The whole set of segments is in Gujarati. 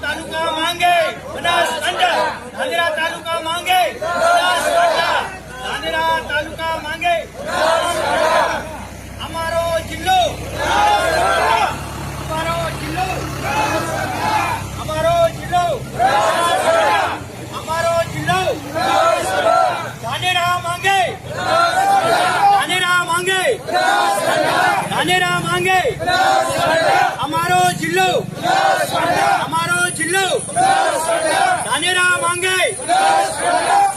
તાલુકા માંગે. તાલુકા માંગે. ધાનેરા માંગે અમારો જિલ્લો. અમારો જિલ્લો. ધાનેરા માંગે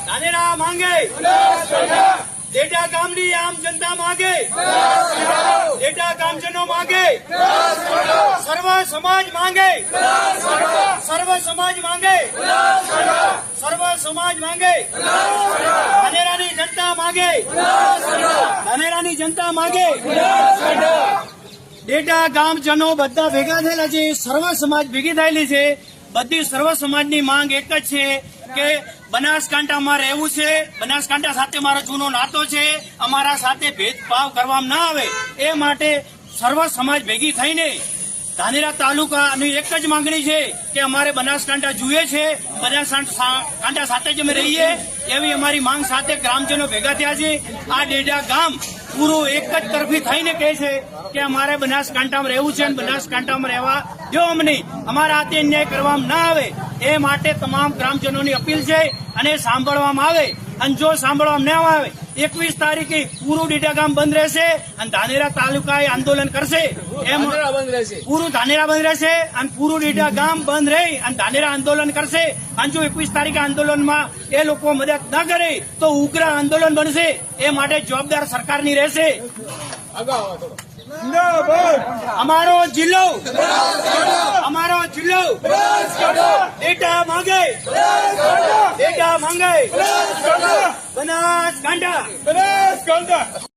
ધાનેરા માંગે ડેટા ગામની આમ જનતા માંગે. ડેટા ગામજનો માંગે. સર્વ સમાજ માંગે. સર્વ સમાજ માંગે. સર્વ સમાજ માંગે. ધાનેરાની જનતા માંગે. જનતા માંગે. ડેટા ગામજનો બધા ભેગા થયેલા છે, સર્વ સમાજ ભેગી થયેલી છે. બધી સર્વ સમાજની માંગ એક જ છે કે બનાસકાંઠામાં રહેવું છે. બનાસકાંઠા સાથે મારો જૂનો નાતો છે. અમારા સાથે ભેદભાવ કરવામાં ના આવે. એ માટે સર્વ સમાજ ભેગી થઈને ધાનેરા તાલુકાની એક જ માંગણી છે કે અમારે બનાસકાંઠા જુએ છે. બનાસકાંઠા સાથે જ અમે રહીએ. એવી અમારી માંગ સાથે ગ્રામજનો ભેગા થયા છે. આ ડેડા ગામ પૂરું એક જ તરફી થઈને કહે છે કે અમારે બનાસકાંઠામાં રહેવું છે અને બનાસકાંઠામાં રહેવા જો અમને. અમારા હાથે અન્યાય કરવામાં ના આવે. એ માટે તમામ ગ્રામજનોની અપીલ છે અને સાંભળવામાં આવે. અને જો સાંભળવામાં ના આવે એકવીસ તારીખે પૂરું ડીડા ગામ બંધ રહેશે અને ધાનેરા તાલુકાએ આંદોલન કરશે. એમ પૂરું ધાનેરા બંધ રહેશે અને પૂરું ડીડા ગામ બંધ રહી અને ધાનેરા આંદોલન કરશે. અને જો એકવીસ તારીખે આંદોલનમાં એ લોકો મદદ ન કરે તો ઉગ્ર આંદોલન બનશે. એ માટે જવાબદાર સરકારની રહેશે. અમારો જિલ્લો. અમારો જિલ્લો. ડેટા માંગે. ડેટા માંગે. બનાસકાંઠા